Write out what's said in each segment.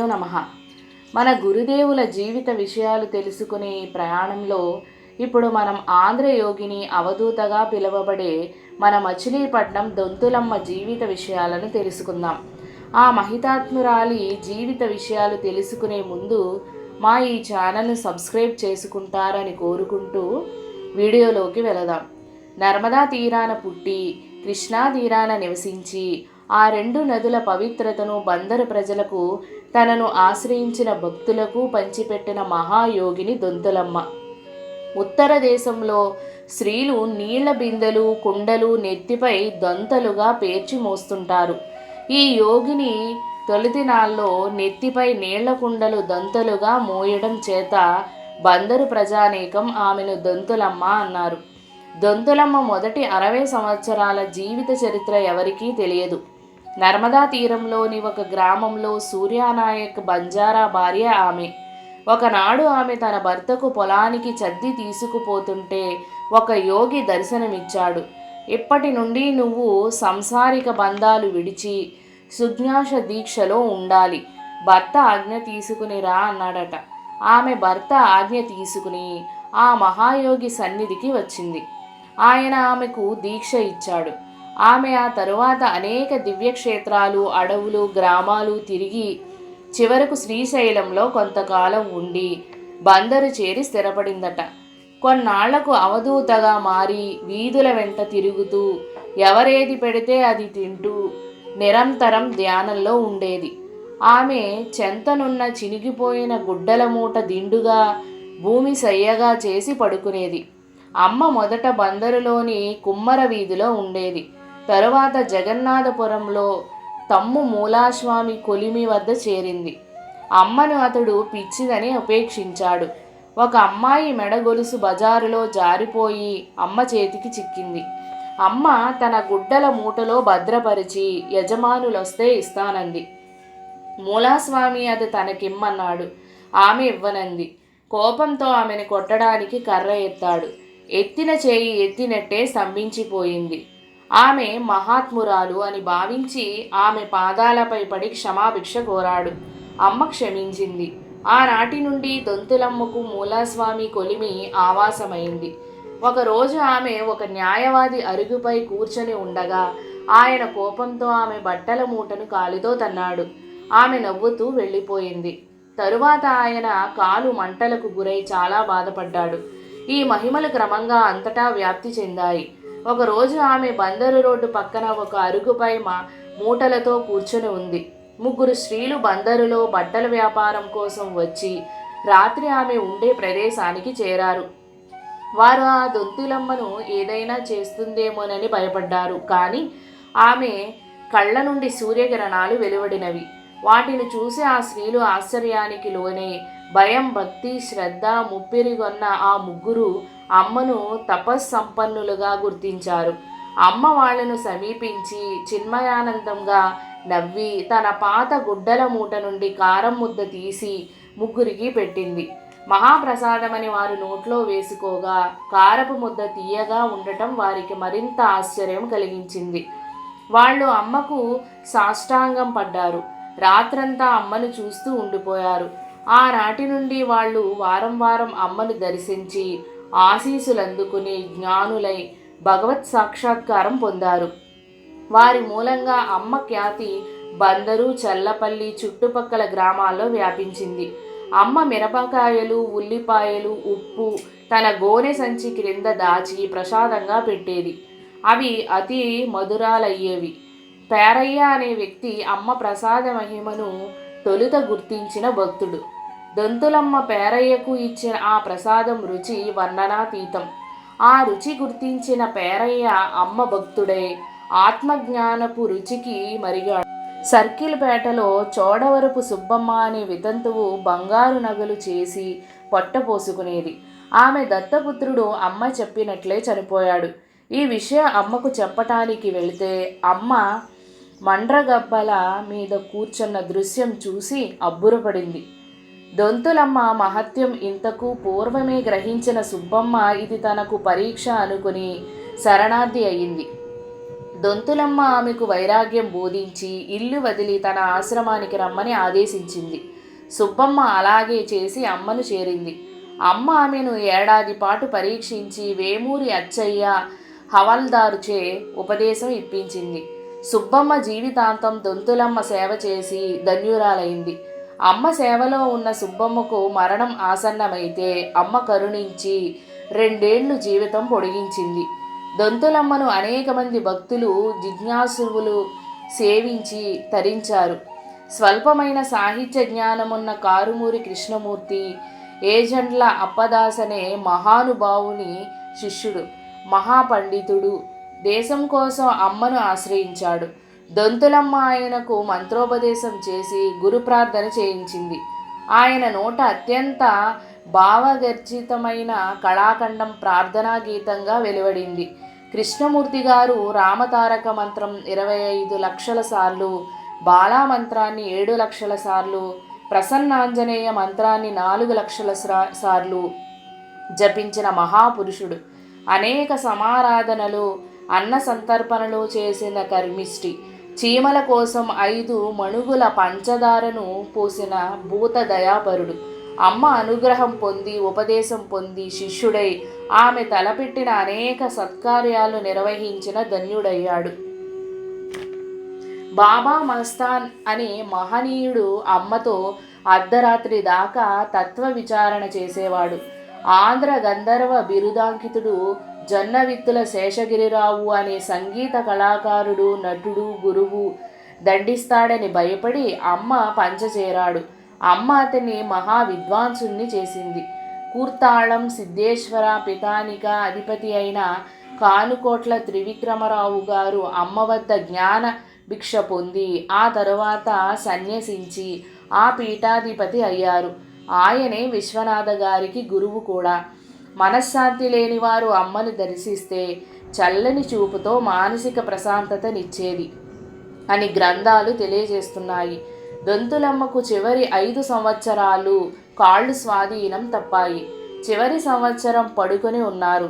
గురుభ్యో నమ. మన గురుదేవుల జీవిత విషయాలు తెలుసుకునే ఈ ప్రయాణంలో ఇప్పుడు మనం ఆంధ్రయోగిని అవధూతగా పిలువబడే మన మచిలీపట్నం దొంతులమ్మ జీవిత విషయాలను తెలుసుకుందాం. ఆ మహితాత్మురాలి జీవిత విషయాలు తెలుసుకునే ముందు మా ఈ ఛానల్ను సబ్స్క్రైబ్ చేసుకుంటారని కోరుకుంటూ వీడియోలోకి వెళదాం. నర్మదా తీరాన పుట్టి కృష్ణా తీరాన నివసించి ఆ రెండు నదుల పవిత్రతను బందరు ప్రజలకు తనను ఆశ్రయించిన భక్తులకు పంచిపెట్టిన మహాయోగిని దొంతులమ్మ. ఉత్తర దేశంలో స్త్రీలు నీళ్ళ బిందెలు కుండలు నెత్తిపై దొంతలుగా పేర్చి మోస్తుంటారు. ఈ యోగిని తొలిదినాల్లో నెత్తిపై నీళ్ళ కుండలు దొంతలుగా మోయడం చేత బందరు ప్రజానీకం ఆమెను దొంతులమ్మ అన్నారు. దొంతులమ్మ మొదటి అరవై సంవత్సరాల జీవిత చరిత్ర ఎవరికీ తెలియదు. నర్మదా తీరంలోని ఒక గ్రామంలో సూర్యానాయక్ బంజారా భార్య ఆమె. ఒకనాడు ఆమె తన భర్తకు పొలానికి చద్ది తీసుకుపోతుంటే ఒక యోగి దర్శనమిచ్చాడు. ఇప్పటి నుండి నువ్వు సంసారిక బంధాలు విడిచి సుజ్ఞాష దీక్షలో ఉండాలి. భర్త ఆజ్ఞ తీసుకుని రా అన్నాడట. ఆమె భర్త ఆజ్ఞ తీసుకుని ఆ మహాయోగి సన్నిధికి వచ్చింది. ఆయన ఆమెకు దీక్ష ఇచ్చాడు. ఆమె ఆ తరువాత అనేక దివ్యక్షేత్రాలు అడవులు గ్రామాలు తిరిగి చివరకు శ్రీశైలంలో కొంతకాలం ఉండి బందరు చేరి స్థిరపడిందట. కొన్నాళ్ళకు అవధూతగా మారి వీధుల వెంట తిరుగుతూ ఎవరేది పెడితే అది తింటూ నిరంతరం ధ్యానంలో ఉండేది. ఆమె చెంతనున్న చినిగిపోయిన గుడ్డల మూట దిండుగా భూమి సయ్యగా చేసి పడుకునేది. అమ్మ మొదట బందరులోని కుమ్మర వీధిలో ఉండేది. తరువాత జగన్నాథపురంలో తమ్ము మూలాస్వామి కొలిమి వద్ద చేరింది. అమ్మను అతడు పిచ్చిదని ఉపేక్షించాడు. ఒక అమ్మాయి మెడ గొలుసు బజారులో జారిపోయి అమ్మ చేతికి చిక్కింది. అమ్మ తన గుడ్డల మూటలో భద్రపరిచి యజమానులొస్తే ఇస్తానంది. మూలాస్వామి అది తనకిమ్మన్నాడు. ఆమె ఇవ్వనంది. కోపంతో ఆమెను కొట్టడానికి కర్ర ఎత్తాడు. ఎత్తిన చేయి ఎత్తినట్టే స్తంభించిపోయింది. ఆమె మహాత్మురాలు అని భావించి ఆమె పాదాలపై పడి క్షమాభిక్ష కోరాడు. అమ్మ క్షమించింది. ఆనాటి నుండి దొంతులమ్మకు మూలాస్వామి కొలిమి ఆవాసమైంది. ఒకరోజు ఆమె ఒక న్యాయవాది అరుగుపై కూర్చొని ఉండగా ఆయన కోపంతో ఆమె బట్టల మూటను కాలితో తన్నాడు. ఆమె నవ్వుతూ వెళ్ళిపోయింది. తరువాత ఆయన కాలు మంటలకు గురై చాలా బాధపడ్డాడు. ఈ మహిమలు క్రమంగా అంతటా వ్యాప్తి చెందాయి. ఒకరోజు ఆమె బందరు రోడ్డు పక్కన ఒక అరుగుపై మా మూటలతో కూర్చొని ఉంది. ముగ్గురు స్త్రీలు బందరులో బట్టల వ్యాపారం కోసం వచ్చి రాత్రి ఆమె ఉండే ప్రదేశానికి చేరారు. వారు ఆ దొంతులమ్మను ఏదైనా చేస్తుందేమోనని భయపడ్డారు. కానీ ఆమె కళ్ళ నుండి సూర్యకిరణాలు వెలువడినవి. వాటిని చూసి ఆ స్త్రీలు ఆశ్చర్యానికి లోనే భయం భక్తి శ్రద్ధ ముప్పిరిగొన్న ఆ ముగ్గురు అమ్మను తపస్సంపన్నులుగా గుర్తించారు. అమ్మ వాళ్ళను సమీపించి చిన్మయానందంగా నవ్వి తన పాత గుడ్డల మూట నుండి కారం ముద్ద తీసి ముగ్గురికి పెట్టింది. మహాప్రసాదమని వారు నోట్లో వేసుకోగా కారపు ముద్ద తీయగా ఉండటం వారికి మరింత ఆశ్చర్యం కలిగించింది. వాళ్ళు అమ్మకు సాష్టాంగం పడ్డారు. రాత్రంతా అమ్మను చూస్తూ ఉండిపోయారు. ఆనాటి నుండి వాళ్ళు వారం వారం అమ్మను దర్శించి ఆశీసులందుకుని జ్ఞానులై భగవత్ సాక్షాత్కారం పొందారు. వారి మూలంగా అమ్మ ఖ్యాతి బందరు చల్లపల్లి చుట్టుపక్కల గ్రామాల్లో వ్యాపించింది. అమ్మ మిరపకాయలు ఉల్లిపాయలు ఉప్పు తన గోనె సంచి క్రింద దాచి ప్రసాదంగా పెట్టేది. అవి అతి మధురాలయ్యేవి. పేరయ్య అనే వ్యక్తి అమ్మ ప్రసాద మహిమను తొలుత గుర్తించిన భక్తుడు. దొంతులమ్మ పేరయ్యకు ఇచ్చిన ఆ ప్రసాదం రుచి వర్ణనాతీతం. ఆ రుచి గుర్తించిన పేరయ్య అమ్మ భక్తుడై. ఆత్మజ్ఞానపు రుచికి మరిగాడు. సర్కిల్పేటలో చోడవరపు సుబ్బమ్మ అనే వితంతువు బంగారు నగలు చేసి పొట్టపోసుకునేది. ఆమె దత్తపుత్రుడు అమ్మ చెప్పినట్లే చనిపోయాడు. ఈ విషయం అమ్మకు చెప్పటానికి వెళితే అమ్మ మండ్రగబ్బల మీద కూర్చున్న దృశ్యం చూసి అబ్బురపడింది. దొంతులమ్మ మహత్యం ఇంతకు పూర్వమే గ్రహించిన సుబ్బమ్మ ఇది తనకు పరీక్ష అనుకుని శరణార్థి అయింది. దొంతులమ్మ ఆమెకు వైరాగ్యం బోధించి ఇల్లు వదిలి తన ఆశ్రమానికి రమ్మని ఆదేశించింది. సుబ్బమ్మ అలాగే చేసి అమ్మను చేరింది. అమ్మ ఆమెను ఏడాది పాటు పరీక్షించి వేమూరి అచ్చయ్య హవల్దారుచే ఉపదేశం ఇప్పించింది. సుబ్బమ్మ జీవితాంతం దొంతులమ్మ సేవ చేసి ధన్యురాలైంది. అమ్మ సేవలో ఉన్న సుబ్బమ్మకు మరణం ఆసన్నమైతే అమ్మ కరుణించి రెండేళ్ళు జీవితం పొడిగించింది. దొంతులమ్మను అనేక మంది భక్తులు జిజ్ఞాసువులు సేవించి తరించారు. స్వల్పమైన సాహిత్య జ్ఞానమున్న కారుమూరి కృష్ణమూర్తి ఏజెంట్ల అప్పదాసనే మహానుభావుని శిష్యుడు మహాపండితుడు దేశం కోసం అమ్మను ఆశ్రయించాడు. దొంతులమ్మ ఆయనకు మంత్రోపదేశం చేసి గురు ప్రార్థన చేయించింది. ఆయన నోట అత్యంత భావగర్జితమైన కళాఖండం ప్రార్థనా గీతంగా వెలువడింది. కృష్ణమూర్తి గారు రామతారక మంత్రం ఇరవై ఐదు లక్షల సార్లు బాలా మంత్రాన్ని ఏడు లక్షల సార్లు ప్రసన్నాంజనేయ మంత్రాన్ని నాలుగు లక్షల సార్లు జపించిన మహాపురుషుడు. అనేక సమారాధనలు అన్న సంతర్పణలు చేసిన కర్మిష్టి. చీమల కోసం ఐదు మణుగుల పంచదారను పోసిన భూత దయాపరుడు అమ్మ అనుగ్రహం పొంది ఉపదేశం పొంది శిష్యుడై ఆమె తలపెట్టిన అనేక సత్కార్యాలు నిర్వహించిన ధన్యుడయ్యాడు. బాబా మస్తాన్ అనే మహనీయుడు అమ్మతో అర్ధరాత్రి దాకా తత్వ విచారణ చేసేవాడు. ఆంధ్ర గంధర్వ బిరుదాంకితుడు జొన్నవిత్తుల శేషగిరిరావు అనే సంగీత కళాకారుడు నటుడు గురువు దండిస్తాడని భయపడి అమ్మ పంచచేరాడు. అమ్మ అతన్ని మహా విద్వాంసుణ్ణి చేసింది. కూర్తాళం సిద్ధేశ్వర పితానిక అధిపతి అయిన కానుకోట్ల త్రివిక్రమరావు గారు అమ్మ వద్ద జ్ఞాన భిక్ష పొంది ఆ తరువాత సన్యసించి ఆ పీఠాధిపతి అయ్యారు. ఆయనే విశ్వనాథ గారికి గురువు కూడా. మనశ్శాంతి లేని వారు అమ్మను దర్శిస్తే చల్లని చూపుతో మానసిక ప్రశాంతతనిచ్చేది అని గ్రంథాలు తెలియజేస్తున్నాయి. దొంతులమ్మకు చివరి ఐదు సంవత్సరాలు కాళ్ళు స్వాధీనం తప్పాయి. చివరి సంవత్సరం పడుకొని ఉన్నారు.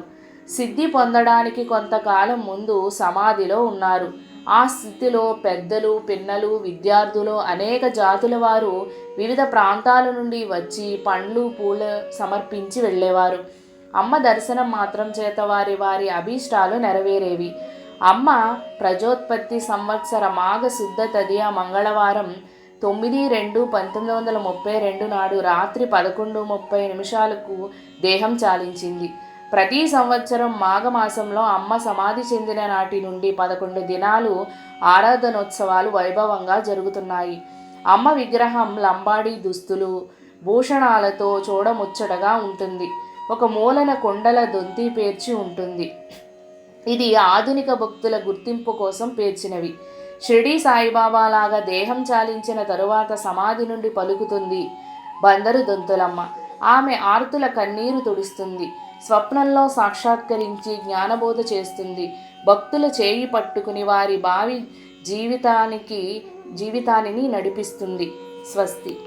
సిద్ధి పొందడానికి కొంతకాలం ముందు సమాధిలో ఉన్నారు. ఆ స్థితిలో పెద్దలు పిన్నలు విద్యార్థులు అనేక జాతుల వారు వివిధ ప్రాంతాల నుండి వచ్చి పండ్లు పూలు సమర్పించి వెళ్ళేవారు. అమ్మ దర్శనం మాత్రం చేత వారి వారి అభీష్టాలు నెరవేరేవి. అమ్మ ప్రజోత్పత్తి సంవత్సర మాఘ శుద్ధ తదియ మంగళవారం తొమ్మిది రెండు పంతొమ్మిది వందల ముప్పై రెండు నాడు రాత్రి పదకొండు ముప్పై నిమిషాలకు దేహం చాలించింది. ప్రతి సంవత్సరం మాఘమాసంలో అమ్మ సమాధి చెందిన నాటి నుండి పదకొండు దినాలు ఆరాధనోత్సవాలు వైభవంగా జరుగుతున్నాయి. అమ్మ విగ్రహం లంబాడీ దుస్తులు భూషణాలతో చూడముచ్చటగా ఉంటుంది. ఒక మూలన కొండల దొంతి పేర్చి ఉంటుంది. ఇది ఆధునిక భక్తుల గుర్తింపు కోసం పేర్చినవి. షిరిడీ సాయిబాబా లాగా దేహం చాలించిన తరువాత సమాధి నుండి పలుకుతుంది బందరు దొంతులమ్మ. ఆమె ఆర్తుల కన్నీరు తుడుస్తుంది. స్వప్నంలో సాక్షాత్కరించి జ్ఞానబోధ చేస్తుంది. భక్తుల చేయి పట్టుకుని వారి భావి జీవితానికి జీవితాన్ని నడిపిస్తుంది. స్వస్తి.